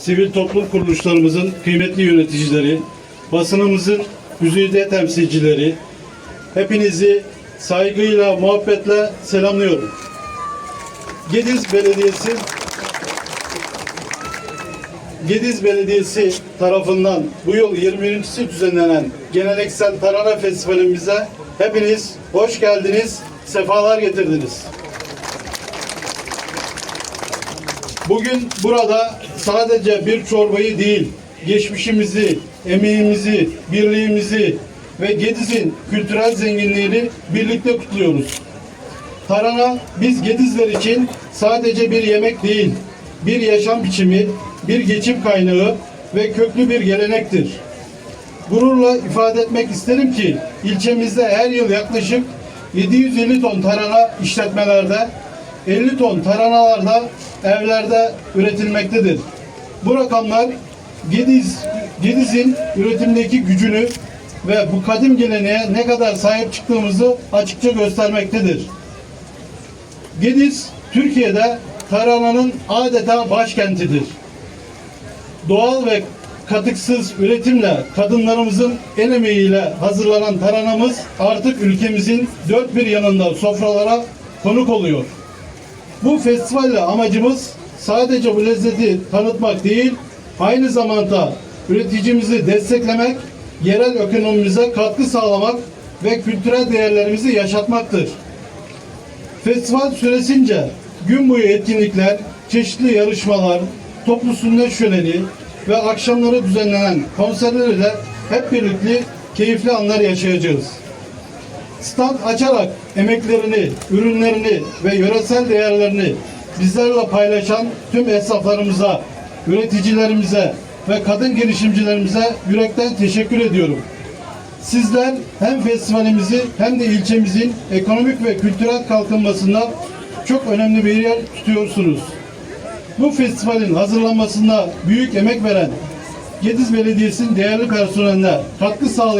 sivil toplum kuruluşlarımızın kıymetli yöneticileri, basınımızın güzide temsilcileri, hepinizi saygıyla, muhabbetle selamlıyorum. Gediz Belediyesi Gediz Belediyesi tarafından bu yıl 21.si düzenlenen geleneksel Tarhana Festivalimize hepiniz hoş geldiniz, sefalar getirdiniz. Bugün burada sadece bir çorbayı değil, geçmişimizi, emeğimizi, birliğimizi ve Gediz'in kültürel zenginliğini birlikte kutluyoruz. Tarhana biz Gedizler için sadece bir yemek değil, bir yaşam biçimi, bir geçim kaynağı ve köklü bir gelenektir. Gururla ifade etmek isterim ki ilçemizde her yıl yaklaşık 750 ton tarhana işletmelerde, 50 ton tarhanalarda evlerde üretilmektedir. Bu rakamlar Gediz, Gediz'in üretimdeki gücünü ve bu kadim geleneğe ne kadar sahip çıktığımızı açıkça göstermektedir. Gediz, Türkiye'de tarhananın adeta başkentidir. Doğal ve katıksız üretimle kadınlarımızın el emeğiyle hazırlanan taranamız artık ülkemizin dört bir yanında sofralara konuk oluyor. Bu festivalle amacımız sadece bu lezzeti tanıtmak değil, aynı zamanda üreticimizi desteklemek, yerel ekonomimize katkı sağlamak ve kültürel değerlerimizi yaşatmaktır. Festival süresince gün boyu etkinlikler, çeşitli yarışmalar, toplu sünnet şöleni ve akşamları düzenlenen konserler ile hep birlikte keyifli anlar yaşayacağız. Stand açarak emeklerini, ürünlerini ve yöresel değerlerini bizlerle paylaşan tüm esnaflarımıza, üreticilerimize ve kadın girişimcilerimize yürekten teşekkür ediyorum. Sizler hem festivalimizi hem de ilçemizin ekonomik ve kültürel kalkınmasında çok önemli bir yer tutuyorsunuz. Bu festivalin hazırlanmasında büyük emek veren Gediz Belediyesi'nin değerli personeline katkı sağlayan